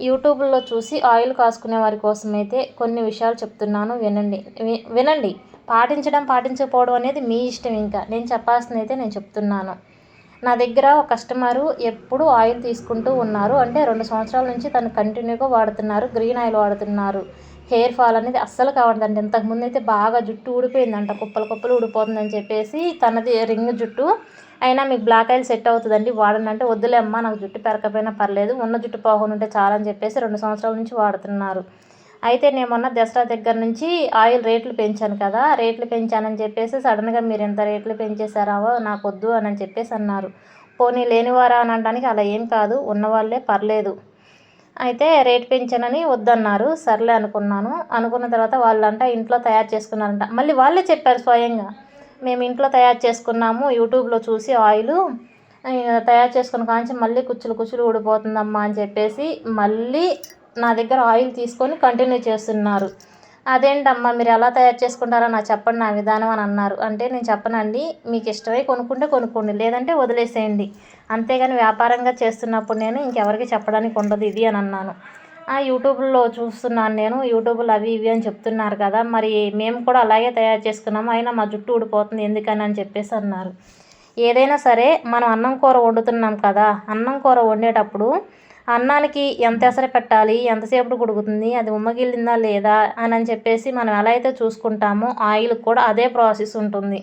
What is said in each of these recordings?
యూట్యూబ్లో చూసి ఆయిల్ కాసుకునే వారి కోసం అయితే కొన్ని విషయాలు చెప్తున్నాను వినండి. వి- వినండి. పాటించడం పాటించకపోవడం అనేది మీ ఇష్టం ఇంకా. నేను చెప్పాల్సింది అయితే నేను చెప్తున్నాను. నా దగ్గర ఒక కస్టమరు ఎప్పుడు ఆయిల్ తీసుకుంటూ ఉన్నారు. అంటే రెండు సంవత్సరాల నుంచి తను కంటిన్యూగా వాడుతున్నారు. గ్రీన్ ఆయిల్ వాడుతున్నారు. హెయిర్ ఫాల్ అనేది అస్సలు కావద్దండి ఇంతకుముందు అయితే బాగా జుట్టు ఊడిపోయిందంట. కుప్పలు కుప్పలు ఊడిపోతుందని చెప్పేసి తనది రింగ్ జుట్టు అయినా మీకు బ్లాక్ ఆయిల్ సెట్ అవుతుందండి. వాడండి అంటే వద్దులే అమ్మా నాకు జుట్టు పెరకపోయినా పర్లేదు. ఉన్న జుట్టు పోకుండా ఉంటే చాలని చెప్పేసి రెండు సంవత్సరాల నుంచి వాడుతున్నారు. అయితే నేను మొన్న దసరా దగ్గర నుంచి ఆయిల్ రేట్లు పెంచాను కదా రేట్లు పెంచానని చెప్పేసి సడన్గా మీరు ఎంత రేట్లు పెంచేశారావో నాకు వద్దు అని చెప్పేసి అన్నారు. పోనీ లేనివారా అని అనడానికి అలా ఏం కాదు ఉన్నవాళ్ళే పర్లేదు. అయితే రేట్ పెంచానని వద్దన్నారు. సర్లే అనుకున్నాను. అనుకున్న తర్వాత వాళ్ళంట ఇంట్లో తయారు చేసుకున్నారంట. మళ్ళీ వాళ్ళే చెప్పారు స్వయంగా. మేము ఇంట్లో తయారు చేసుకున్నాము యూట్యూబ్లో చూసి ఆయిల్. తయారు చేసుకున్న కాంచి మళ్ళీ కుచ్చులు కుచ్చులు ఊడిపోతుందమ్మా అని చెప్పేసి మళ్ళీ నా దగ్గర ఆయిల్ తీసుకొని కంటిన్యూ చేస్తున్నారు. అదేంటమ్మా మీరు ఎలా తయారు చేసుకుంటారో నాకు చెప్పండి నా విధానం అని అన్నారు. అంటే నేను చెప్పనండి మీకు ఇష్టమై కొనుక్కుంటే కొనుక్కోండి లేదంటే వదిలేసేయండి. అంతేగాని వ్యాపారంగా చేస్తున్నప్పుడు నేను ఇంకెవరికి చెప్పడానికి ఉండదు ఇది అని అన్నాను. యూట్యూబ్లో చూస్తున్నాను నేను. యూట్యూబ్లో అవి ఇవి అని చెప్తున్నారు కదా. మరి మేము కూడా అలాగే తయారు చేసుకున్నాము. అయినా మా జుట్టు ఊడిపోతుంది. ఎందుకని అని చెప్పేసి అన్నారు. ఏదైనా సరే మనం అన్నం కూర వండుతున్నాం కదా. అన్నం కూర వండేటప్పుడు అన్నానికి ఎంత ఎసర పెట్టాలి? ఎంతసేపు ఉడుకుతుంది? అది ఉమ్మగిల్లిందా లేదా? అని అని చెప్పేసి మనం ఎలా అయితే చూసుకుంటామో ఆయిల్ కూడా అదే ప్రాసెస్ ఉంటుంది.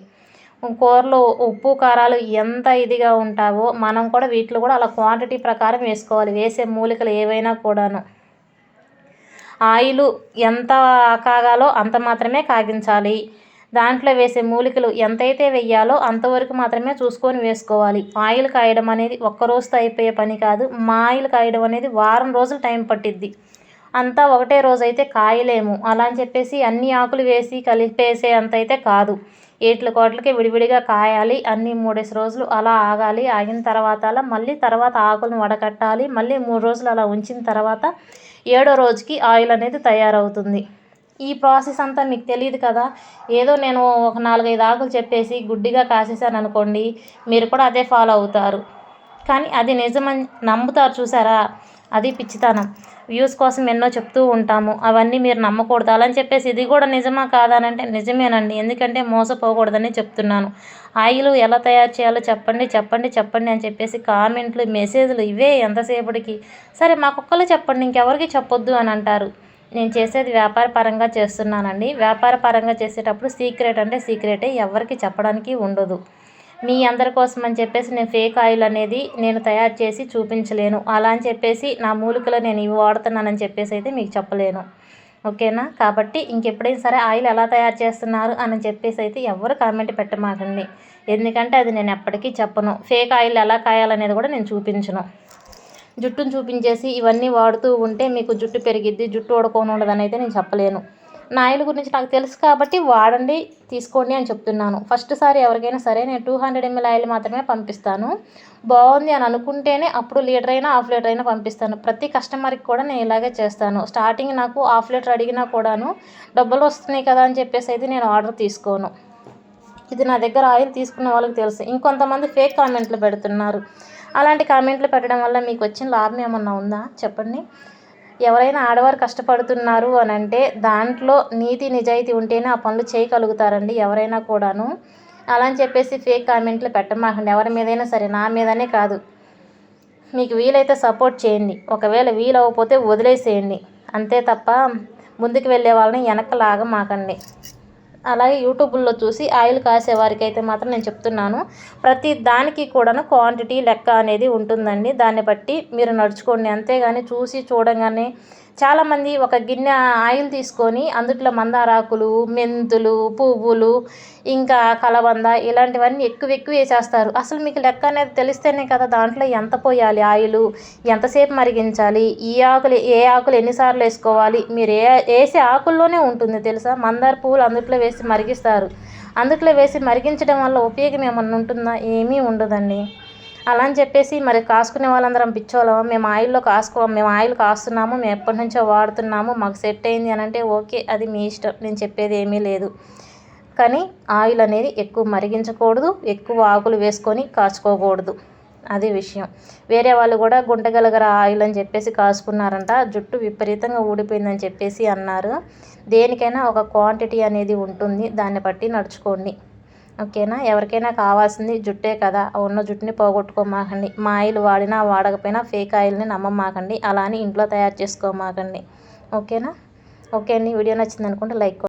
కూరలో ఉప్పు కారాలు ఎంత ఇదిగా ఉంటావో మనం కూడా వీటిలో కూడా అలా క్వాంటిటీ ప్రకారం వేసుకోవాలి. వేసే మూలికలు ఏవైనా కూడాను. ఆయిల్ ఎంత కాగాలో అంత మాత్రమే కాగించాలి. దాంట్లో వేసే మూలికలు ఎంతైతే వెయ్యాలో అంతవరకు మాత్రమే చూసుకొని వేసుకోవాలి. ఆయిల్ కాయడం అనేది ఒక్క రోజుతో అయిపోయే పని కాదు. మా ఆయిల్ కాయడం అనేది వారం రోజులు టైం పట్టిద్ది. అంతా ఒకటే రోజు అయితే కాయలేము. అలా అని చెప్పేసి అన్ని ఆకులు వేసి కలిపేసే అంత అయితే కాదు. ఏట్ల కోట్లకి విడివిడిగా కాయాలి అన్ని మూడేసి రోజులు అలా ఆగాలి ఆగిన తర్వాత అలా మళ్ళీ తర్వాత ఆకులను వడకట్టాలి మళ్ళీ మూడు రోజులు అలా ఉంచిన తర్వాత ఏడో రోజుకి ఆయిల్ అనేది తయారవుతుంది. ఈ ప్రాసెస్ అంతా మీకు తెలియదు కదా? ఏదో నేను ఒక నాలుగైదు ఆకులు చెప్పేసి గుడ్డిగా కాసేసాను అనుకోండి మీరు కూడా అదే ఫాలో అవుతారు. కానీ అది నిజమని నమ్ముతారు చూసారా? అది పిచ్చితనం. వ్యూస్ కోసం ఎన్నో చెప్తూ ఉంటాము. అవన్నీ మీరు నమ్మకూడదు. అలా అని చెప్పేసి ఇది కూడా నిజమా కాదనంటే నిజమేనండి. ఎందుకంటే మోసపోకూడదని చెప్తున్నాను. ఆయిల్ ఎలా తయారు చేయాలో చెప్పండి చెప్పండి చెప్పండి అని చెప్పేసి కామెంట్లు మెసేజ్లు ఇవే ఎంతసేపటికి. సరే మాకొక్కరు చెప్పండి. ఇంకెవరికి చెప్పొద్దు అని అంటారు. నేను చేసేది వ్యాపార పరంగా చేస్తున్నానండి. వ్యాపార పరంగా చేసేటప్పుడు సీక్రెట్ అంటే సీక్రెటే. ఎవరికి చెప్పడానికి ఉండదు. మీ అందరి కోసం అని చెప్పేసి నేను ఫేక్ ఆయిల్ అనేది నేను తయారు చేసి చూపించలేను. అలా అని చెప్పేసి నా మూలికలు నేను ఇవి వాడుతున్నానని చెప్పేసి అయితే మీకు చెప్పలేను. ఓకేనా? కాబట్టి ఇంకెప్పుడైనా సరే ఆయిల్ ఎలా తయారు చేస్తున్నారు అని చెప్పేసి అయితే ఎవరు కామెంట్ పెట్టమాకండి. ఎందుకంటే అది నేను ఎప్పటికీ చెప్పను. ఫేక్ ఆయిల్ ఎలా కాయాలనేది కూడా నేను చూపించను. జుట్టును చూపించేసి ఇవన్నీ వాడుతూ ఉంటే మీకు జుట్టు పెరిగిద్ది జుట్టు ఊడకొని ఉండదని అయితే నేను చెప్పలేను. నా ఆయిల్ గురించి నాకు తెలుసు కాబట్టి వాడండి తీసుకోండి అని చెప్తున్నాను. ఫస్ట్ సారి ఎవరికైనా సరే నేను టూ హండ్రెడ్ ఎంఎల్ ఆయిల్ మాత్రమే పంపిస్తాను. బాగుంది అని అనుకుంటేనే అప్పుడు లీటర్ అయినా హాఫ్ లీటర్ అయినా పంపిస్తాను. ప్రతి కస్టమర్కి కూడా నేను ఇలాగే చేస్తాను. స్టార్టింగ్ నాకు హాఫ్ లీటర్ అడిగినా కూడాను డబ్బులు వస్తున్నాయి కదా అని చెప్పేసి అయితే నేను ఆర్డర్ తీసుకోను. ఇది నా దగ్గర ఆయిల్ తీసుకున్న వాళ్ళకి తెలుసు. ఇంకొంతమంది ఫేక్ కామెంట్లు పెడుతున్నారు. అలాంటి కామెంట్లు పెట్టడం వల్ల మీకు వచ్చిన లాభం ఏమన్నా ఉందా? చెప్పండి. ఎవరైనా ఆడవారు కష్టపడుతున్నారు అని అంటే దాంట్లో నీతి నిజాయితీ ఉంటేనే ఆ పనులు చేయగలుగుతారండి ఎవరైనా కూడాను. అలా అని చెప్పేసి ఫేక్ కామెంట్లు పెట్టమాకండి. ఎవరి మీదైనా సరే నా మీదనే కాదు. మీకు వీలైతే సపోర్ట్ చేయండి. ఒకవేళ వీలు అవ్వకపోతే వదిలేసేయండి. అంతే తప్ప ముందుకు వెళ్ళే వాళ్ళని వెనక లాగమాకండి అలాగే యూట్యూబ్లో చూసి ఆయిల్ కాసే వారికి అయితే మాత్రం నేను చెప్తున్నాను. ప్రతి దానికి కూడాను క్వాంటిటీ లెక్క అనేది ఉంటుందండి. దాన్ని బట్టి మీరు నడుచుకోండి. అంతేగాని చూసి చూడగానే చాలామంది ఒక గిన్నె ఆయిల్ తీసుకొని అందుట్లో మందారాకులు మెంతులు పువ్వులు ఇంకా కలబంద ఇలాంటివన్నీ ఎక్కువ ఎక్కువ వేసేస్తారు. అసలు మీకు లెక్క అనేది తెలిస్తేనే కదా దాంట్లో ఎంత పోయాలి ఆయిల్ ఎంతసేపు మరిగించాలి ఈ ఆకులు ఏ ఆకులు ఎన్నిసార్లు వేసుకోవాలి? మీరు ఏ వేసే ఆకుల్లోనే ఉంటుంది తెలుసా? మందార పువ్వులు అందుట్లో వేసి మరిగిస్తారు. అందుట్లో వేసి మరిగించడం వల్ల ఉపయోగం ఏమన్నా ఉంటుందా? ఏమీ ఉండదండి. అలా అని చెప్పేసి మరి కాసుకునే వాళ్ళందరం పిచ్చోళ్ళం. మేము ఆయిల్లో కాసుకో మేము ఆయిల్ కాస్తున్నాము మేము ఎప్పటి నుంచో వాడుతున్నాము మాకు సెట్ అయింది అని అంటే ఓకే అది మీ ఇష్టం నేను చెప్పేది ఏమీ లేదు. కానీ ఆయిల్ అనేది ఎక్కువ మరిగించకూడదు ఎక్కువ ఆకులు వేసుకొని కాచుకోకూడదు. అది విషయం. వేరే వాళ్ళు కూడా గుంటగలగర ఆయిల్ అని చెప్పేసి కాసుకున్నారంట జుట్టు విపరీతంగా ఊడిపోయిందని చెప్పేసి అన్నారు. దేనికైనా ఒక క్వాంటిటీ అనేది ఉంటుంది దాన్ని బట్టి నడుచుకోండి. ఓకేనా? ఎవరికైనా కావాల్సింది జుట్టే కదా. ఉన్న జుట్టుని పోగొట్టుకోమాకండి. మా ఆయిల్ వాడినా వాడకపోయినా ఫేక్ ఆయిల్ని నమ్మమాకండి. అలా అని ఇంట్లో తయారు చేసుకోమాకండి. ఓకేనా? ఓకే అండి. వీడియో నచ్చింది అనుకుంటే లైక్